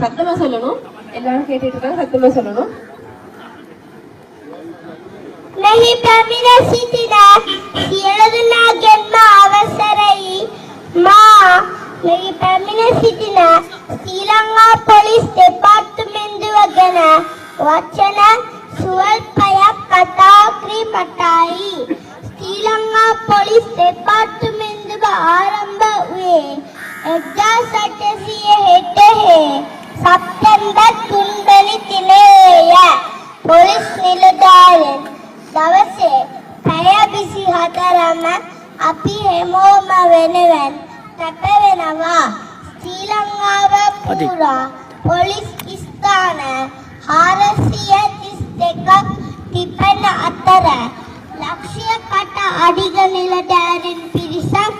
சத்தமா சொல்லணும் எல்லாரும் கேட்டுட்டு இருக்காங்க சத்தமா சொல்லணும் नहीं प्रमिरसितिन සියලු දෙනාගෙන්ම අවසරයි මා මෙහි පැමිණ සිටින ශ්‍රී ලංකා පොලිස් දෙපාර්තමේන්තුව ගැන වචන සුවල්පයක් කතා කිරීමටයි ශ්‍රී ලංකා පොලිස් දෙපාර්තමේන්තුව ආරම්භ වූයේ 1876 ಸಪ್ಟೆಂಬರ್ ತುಂಡಲಿ ತಿನೆಯ ಪೊಲೀಸ್ ನಿಲುದಾಯನ್ දවසේ පැය විසි හතරම අපි හැමෝම වෙනුවෙන් තැපවෙනවා ශ්‍රී ලංකාව පුරා පොලිස් ස්ථාන හාරසිය තිස් දෙකක් තිබෙන අතර ලක්ෂයකට අධික නිලධාරීන් පිරිසක්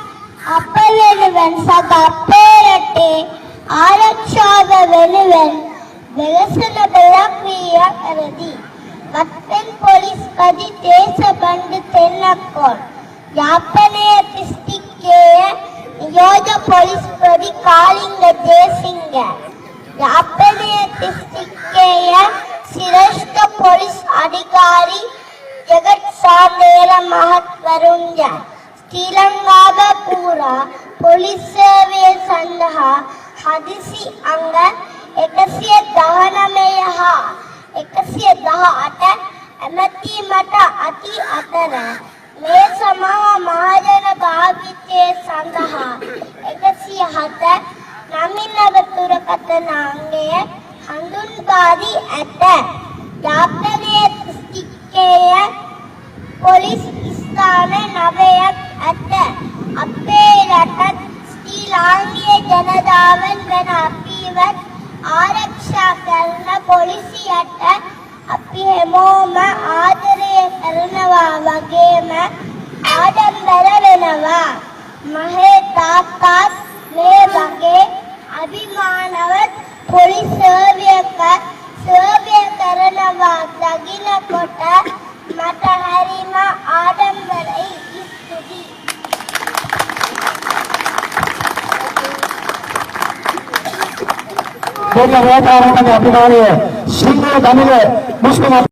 අප වෙනුවෙන් සදා පෙරටේ ආරක්ෂාව වෙනුවෙන් වෙළසන බලක් වීයක් ඇරදී මත්පෙන් පොලිස් පදි තේස බණ්ඩ තෙන්නක්කොල් යාපනය තිස්තික්කේය නියෝජ පොලිස් පදි කාලිංග ජේසිංග යාපනය තිස්තික්කේය சிரஷ்ட போலீஸ் அதிகாரி ஜெகத் சாதேர மகத் வருண்ஜன் ஸ்ரீலங்காவ பூரா போலீஸ் சேவையை හදිසි අංග 119 හා 118 ඇමැතිමට අති අතර මේ සමා මහජන භාවිතය සඳහා 107 නමිනව තුරකතන අංගය හඳුන්වා දී ඇත. යාපනයේ ස්ටික්කයේ පොලිස් ස්ථාන නවයක් ඇත. අපේ රටත් ශ්‍රී ලාංකේය ජනතා පොලිසියට අපි හැමෝම ආදරය කරනවා වගේම ආඩම්බර වෙනවා. මහේ තාත්තා මේ වගේ area ウォーの中に集められ、信号ダメで、もしくは